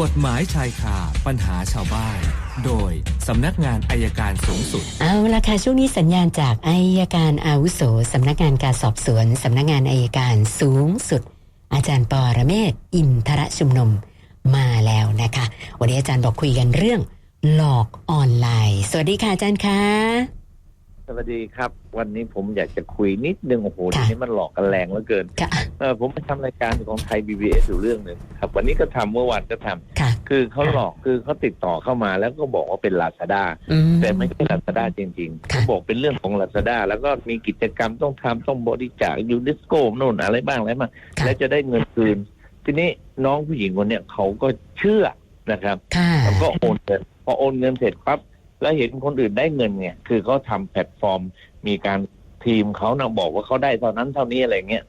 กฎหมายชายคาปัญหาชาวบ้าน โดยสำนักงานอายการสูงสุด เอาละค่ะช่วงนี้สัญญาณจากอายการอาวุโสสำนักงานการสอบสวนสำนักงานอายการสูงสุด อาจารย์ปอระเมศอินทรชุมนุมมาแล้วนะคะ วันนี้อาจารย์บอกคุยกันเรื่อง หลอกออนไลน์ สวัสดีค่ะอาจารย์คะ วัสดีครับ วันนี้ผมอยากจะคุยนิดนึงโอ้โหค่ะทีนี้มันหลอกกันแรงเหลือเกินค่ะเออผมไปทำรายการของไทย BBS อยู่เรื่องหนึ่งครับ วันนี้ก็ทำเมื่อวานก็ทำค่ะคือเขาหลอกคือเขาติดต่อเข้ามาแล้วก็บอกว่าเป็นลาซาด้าอืมแต่ไม่ใช่ลาซาด้าจริงๆค่ะเขาบอกเป็นเรื่องของลาซาด้าแล้วก็มีกิจกรรมต้องทำต้องบริจาคยูนิสโกโน่นอะไรบ้างอะไรบ้างค่ะแล้วจะได้เงินคืน ทีนี้น้องผู้หญิงคนเนี้ยเขาก็เชื่อนะครับค่ะแล้วก็โอนเงินพอโอนเงินเสร็จปั๊บ แล้วเห็นคนอื่นได้เงินเนี่ย คือเขาทำแพลตฟอร์ม มีการทีมเขานะบอกว่าเขาได้เท่านั้นเท่านี้อะไรเงี้ย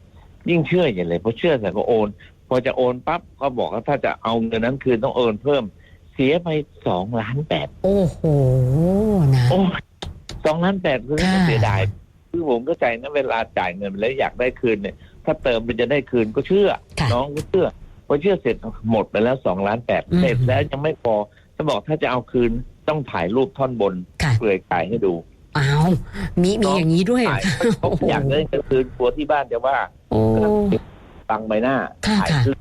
ยิ่งเชื่ออย่างเลยพอเชื่อเสร็จก็โอน พอจะโอนปั๊บก็บอกว่าถ้าจะเอาเงินนั้นคืนต้องโอนเพิ่ม เสียไปสองล้านแปดโอ้โหนะโอ้สองล้านแปดคือค่ะเสียดายคือผมก็ใจนะเวลาจ่ายเงินไปแล้วอยากได้คืนเนี่ย ถ้าเติมมันจะได้คืนก็เชื่อค่ะน้องก็เชื่อพอเชื่อเสร็จหมดไปแล้วสองล้านแปดอืมเสร็จแล้วยังไม่พอถ้าบอกถ้าจะเอาคืน ต้องถ่ายรูปท่อนบนค่ะ เปลือยกายให้ดูอ้าวมีมีอย่างนี้ด้วยเหรอถ่ายเขาอยากได้เงินคืนกลัวที่บ้านจะว่าโอ้ตังใบหน้าค่ะถ่ายค่ะ ขึ้น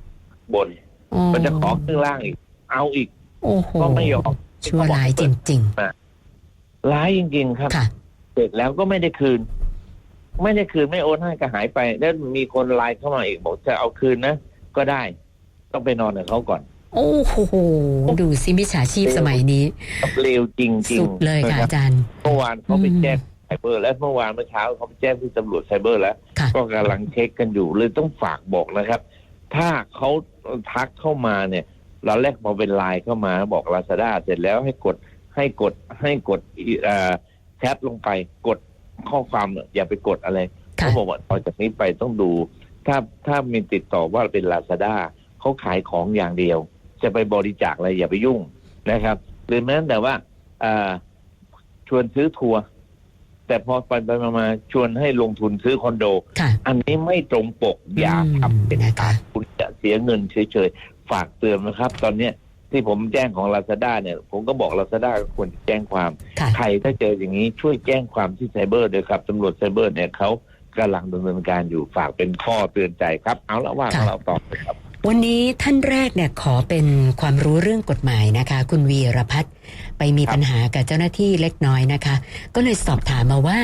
บนโอ้มันจะขอขึ้นล่างอีก เอาอีกโอ้โหก็ไม่ยอมชั่วร้ายจริง ร้ายจริงๆครับ ๆ ค่ะ เสร็จแล้วก็ไม่ได้คืน ไม่ได้คืนไม่โอนให้ก็หายไป แล้วมีคนไลน์เข้ามาอีกบอกจะเอาคืนนะ ก็ได้ ต้องไปนอนกับเขาก่อน โอ้โห ดูซิมิจฉาชีพสมัยนี้เร็วจริงๆสุดเลยค่ะนรับอาจารย์ เมื่อวานเขาไปอืมแจ้งไซเบอร์ แล้วเมื่อวานเมื่อเช้าเขาไปแจ้งที่ตำรวจไซเบอร์แล้วค่ะก็กำลังเช็คกันอยู่เลยต้องฝากบอกนะครับ ถ้าเขาทักเข้ามาเนี่ยเราแรกพอเป็นไลน์เข้ามาบอกลาซาด้าเสร็จแล้วให้กดให้กดให้กดเอ่อแชทลงไปกดข้อความอย่าไปกดอะไรค่ะเขาบอกว่าต่อจากนี้ไปต้องดู ถ้าถ้ามีติดต่อว่าเป็นลาซาด้าเขาขายของอย่างเดียว จะไปบริจาคอะไรอย่าไปยุ่งนะครับ หรือแม้แต่ว่าเอ่อชวนซื้อทัวร์แต่พอไปไปมามาชวนให้ลงทุนซื้อคอนโดค่ะอันนี้ไม่ตรงปกอย่าอืมทำเป็นนะคะขาดคุณจะเสียเงินเฉยๆ ฝากเตือนนะครับ ตอนเนี้ยที่ผมแจ้งของลาซาด้าเนี่ย ผมก็บอกลาซาด้าควรแจ้งความค่ะใครถ้าเจออย่างนี้ช่วยแจ้งความที่ไซเบอร์ด้วยครับตำรวจไซเบอร์เนี่ยเขากำลังดำเนินการอยู่ฝากเป็นข้อเตือนใจครับ เอาละว่าของเราต่อเลยครับ วันนี้ท่านแรกเนี่ยขอเป็นความรู้เรื่องกฎหมายนะคะ คุณวีรพัฒน์ไปมีปัญหากับเจ้าหน้าที่เล็กน้อยนะคะ ก็เลยสอบถามมาว่า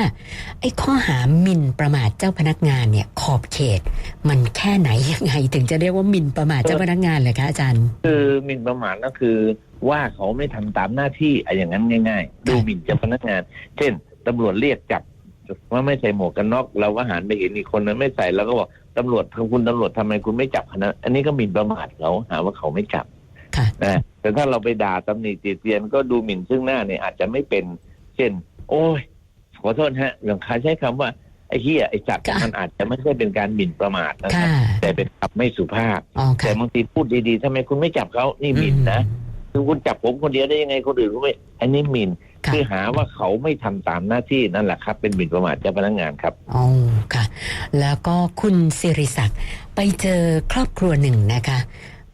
ไอ้ข้อหาหมิ่นประมาทเจ้าพนักงานเนี่ยขอบเขต มันแค่ไหนยังไง ถึงจะเรียกว่าหมิ่นประมาทเจ้าพนักงานเลยคะอาจารย์ คือหมิ่นประมาทก็คือ ว่าเขาไม่ทำตามหน้าที่อะไรอย่างนั้นง่าย ๆ ดูหมิ่นเจ้าพนักงาน เช่นตำรวจเรียกจับว่าไม่ใส่หมวกกันน็อกเราก็หันไปเห็นอีกคนนั้นไม่ใส่เราก็บอก ตำรวจคุณตำรวจทำไมคุณไม่จับคณะอันนี้ก็หมิ่นประมาทเขาหาว่าเขาไม่จับค่ะนะแต่ถ้าเราไปด่าตำหนิติเตียนก็ดูหมิ่นซึ่งหน้าเนี่ยอาจจะไม่เป็น เช่น โอ้ย ขอโทษฮะอย่างใครใช้คำว่าไอ้เหี้ยไอ้จัดค่ะมันอาจจะไม่ใช่เป็นการหมิ่นประมาทนะคค่ะรับแต่เป็นคำไม่สุภาพอ๋อแต่ค่ะบางทีพูดดีๆทำไมคุณไม่จับเขานี่หมิ่นนะคือคุณจับผมคนเดียวได้ยังไงคนอื่นก็ไม่อันนี้หมิ่นค่ะคือหาว่าเขาไม่ทำตามหน้าที่นั่นแหละครับ เป็นหมิ่นประมาทเจ้าพนักงานครับอ๋อค่ะ แล้วก็คุณสิริศักดิ์ไปเจอครอบครัวหนึ่งนะคะ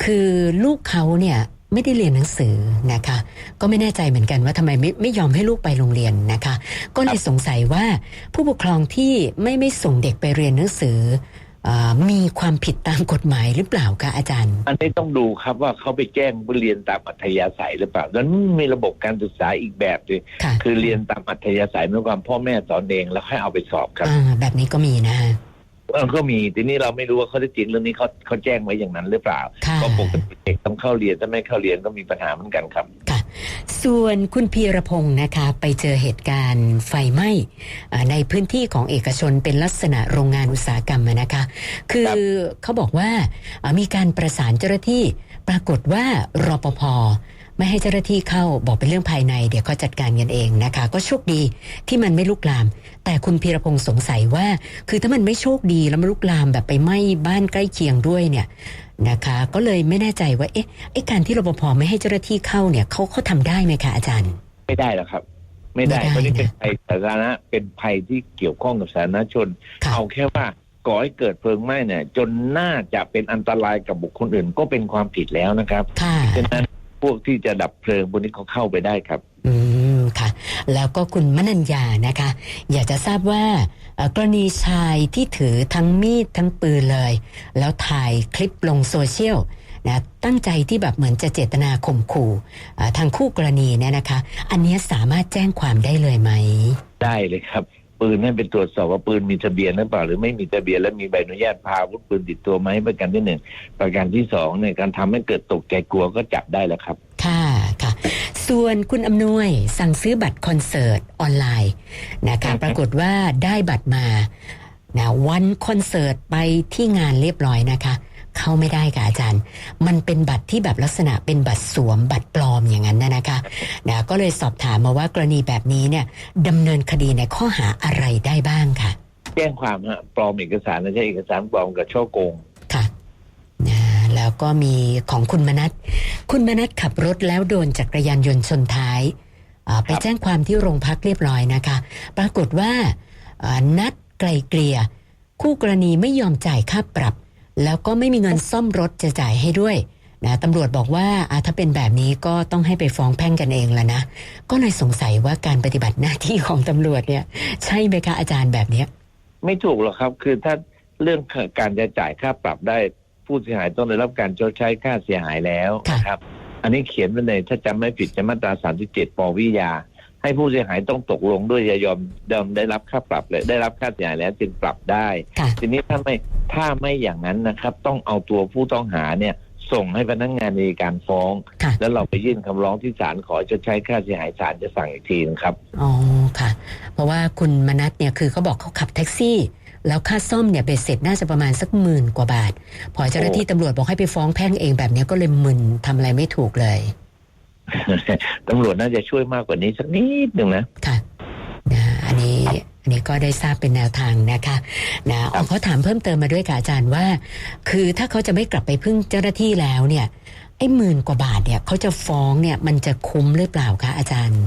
คือลูกเขาเนี่ยไม่ได้เรียนหนังสือนะคะ ก็ไม่แน่ใจเหมือนกันว่าทำไมไม่ไม่ยอมให้ลูกไปโรงเรียนนะคะ ก็เลยสงสัยว่าผู้ปกครองที่ไม่ไม่ส่งเด็กไปเรียนหนังสือ มีความผิดตามกฎหมายหรือเปล่าคะอาจารย์ อันนี้ต้องดูครับว่าเขาไปแจ้งเรียนตามอัธยาศัยหรือเปล่าดังนั้นมีระบบการศึกษาอีกแบบหนึงค่ะคือเรียนตามอัธยาศัยเมื่อความพ่อแม่สอนเองแล้วให้เอาไปสอบครับอ่าแบบนี้ก็มีนะเออก็มีทีนี้เราไม่รู้ว่าเขาได้จริงเรื่องนี้เขาเขาแจ้งไว้อย่างนั้นหรือเปล่าค่ะก็ปกติเด็กต้องเข้าเรียนถ้าไม่เข้าเรียนก็มีปัญหาเหมือนกันครับค่ะ ส่วนคุณพีรพงศ์นะคะ ไปเจอเหตุการณ์ไฟไหม้อ่าในพื้นที่ของเอกชนเป็นลักษณะโรงงานอุตสาหกรรมอะนะคะ คือครับเขาบอกว่าอ่ามีการประสานเจ้าหน้าที่ปรากฏว่ารปภ ไม่ให้เจ้าหน้าที่เข้าบอกเป็นเรื่องภายใน เดี๋ยวเขาจัดการกันเองนะคะ ก็โชคดีที่มันไม่ลุกลาม แต่คุณพีรพงศ์สงสัยว่า คือถ้ามันไม่โชคดีแล้วมันลุกลามแบบไปไหม้บ้านใกล้เคียงด้วยเนี่ยนะคะ ก็เลยไม่แน่ใจว่าเอ๊ะไอ้การที่รปภไม่ให้เจ้าหน้าที่เข้าเนี่ยเขาเขาทำได้ไหมคะอาจารย์ ไม่ได้หรอกครับ ไม่ได้ไม่ได้เพราะนี่เป็นนะภัยสาธารณะเป็นภัยที่เกี่ยวข้องกับสาธารณชนค่ะเอาแค่ว่าก่อให้เกิดเพลิงไหม้เนี่ยจนน่าจะเป็นอันตรายกับบุคคลอื่นก็เป็นความผิดแล้วนะครับค่ะฉะนั้นพ วกที่จะดับเพลิงพวกนี้เขาเข้าไปได้ครับ อืมค่ะ แล้วก็คุณมนัญญานะคะ อยากจะทราบว่าเอ่อกรณีชายที่ถือทั้งมีดทั้งปืนเลย แล้วถ่ายคลิปลงโซเชียลนะตั้งใจที่แบบเหมือนจะเจตนาข่มขู่เอ่อทางคู่กรณีเนี่ยนะคะ อันเนี้ยสามารถแจ้งความได้เลยไหม ได้เลยครับ ปืนให้เป็นตรวจสอบว่าปืนมีทะเบียนหรือเปล่าหรือไม่มีทะเบียนและมีใบอนุญาตพาอาวุธปืนติดตัวไหมประการที่หนึ่งประการที่สองเนี่ยการทำให้เกิดตกใจกลัวก็จับได้แล้วครับ ค่ะค่ะ ส่วนคุณอำนวยสั่งซื้อบัตรคอนเสิร์ตออนไลน์นะคะปรากฏว่าได้บัตรมานะวันคอนเสิร์ตไปที่งานเรียบร้อยนะคะ เข้าไม่ได้ค่ะอาจารย์ มันเป็นบัตรที่แบบลักษณะเป็นบัตรสวมบัตรปลอมอย่างนั้นนะนะคะนะก็เลยสอบถามมาว่ากรณีแบบนี้เนี่ยดำเนินคดีในข้อหาอะไรได้บ้างค่ะ แจ้งความฮะปลอมเอกสารนะใช่เอกสารปลอมกับช่อโกงค่ะนะแล้วก็มีของคุณมนัทคุณมนัทขับรถแล้วโดนจักรยานยนต์ชนท้ายอ่าไปครับแจ้งความที่โรงพักเรียบร้อยนะคะ ปรากฏว่าอ่านัดไกลเกลี่ยคู่กรณีไม่ยอมจ่ายค่าปรับ แล้วก็ไม่มีเงินซ่อมรถจะจ่ายให้ด้วยนะตำรวจบอกว่าอ่าถ้าเป็นแบบนี้ก็ต้องให้ไปฟ้องแพ่งกันเองแล้วนะ ก็เลยสงสัยว่าการปฏิบัติหน้าที่ของตำรวจเนี่ย ใช่ไหมคะอาจารย์แบบเนี้ย ไม่ถูกหรอกครับ คือถ้าเรื่องการจะจ่ายค่าปรับได้ผู้เสียหายต้องได้รับการชดใช้ค่าเสียหายแล้วค่ะนะครับ อันนี้เขียนไว้ในถ้าจำไม่ผิดจะมาตรา 37 ปวิยา ให้ผู้เสียหายต้องตกลงด้วยจะยอมยอมได้รับค่าปรับเลยได้รับค่าเสียหายแล้วจึงปรับได้ค่ะทีนี้ถ้าไม่ถ้าไม่อย่างนั้นนะครับ ต้องเอาตัวผู้ต้องหาเนี่ยส่งให้พนักงานในการฟ้องค่ะแล้วเราไปยื่นคำร้องที่ศาลขอชดใช้ค่าเสียหายศาลจะสั่งอีกทีนะครับอ๋อค่ะ เพราะว่าคุณมนัทเนี่ยคือเขาบอกเขาขับแท็กซี่แล้วค่าซ่อมเนี่ยเบ็ดเสร็จน่าจะประมาณสักหมื่นกว่าบาท พอเจ้าหน้าที่ตำรวจบอกให้ไปฟ้องแพ่งเองแบบเนี้ยก็เลยมึนทำอะไรไม่ถูกเลย ตำรวจน่าจะช่วยมากกว่านี้สักนิดหนึ่งนะ ค่ะนะอันนี้อันนี้ก็ได้ทราบเป็นแนวทางนะคะนะอ๋อเขาถามเพิ่มเติมมาด้วยค่ะอาจารย์ว่า คือถ้าเขาจะไม่กลับไปพึ่งเจ้าหน้าที่แล้วเนี่ยไอ้หมื่นกว่าบาทเนี่ยเขาจะฟ้องเนี่ยมันจะคุ้มหรือเปล่าคะอาจารย์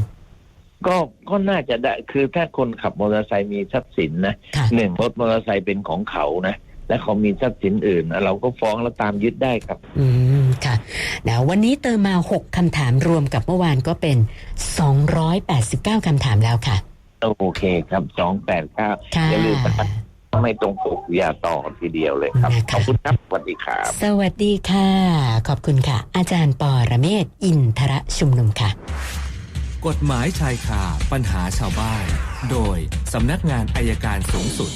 ก็ก็น่าจะได้คือถ้าคนขับมอเตอร์ไซค์มีทรัพย์สินนะค่ะหนึ่งรถมอเตอร์ไซค์เป็นของเขานะและเขามีทรัพย์สินอื่น เราก็ฟ้องแล้วตามยึดได้ครับ อืม ค่ะนะวันนี้เติมมา 6 คำถามรวมกับเมื่อวานก็เป็น 289 คำถามแล้วค่ะ โอเคครับสองแปดเก้าค่ะ อย่าลืมนะครับถ้าไม่ตรงปกอย่าต่อทีเดียวเลยครับ นะคะ ขอบคุณครับสวัสดีครับ สวัสดีค่ะ ขอบคุณค่ะ อาจารย์ปอระเมศวร์อินทรชุมนุมค่ะ กฎหมายชายคาปัญหาชาวบ้าน โดยสำนักงานอายการสูงสุด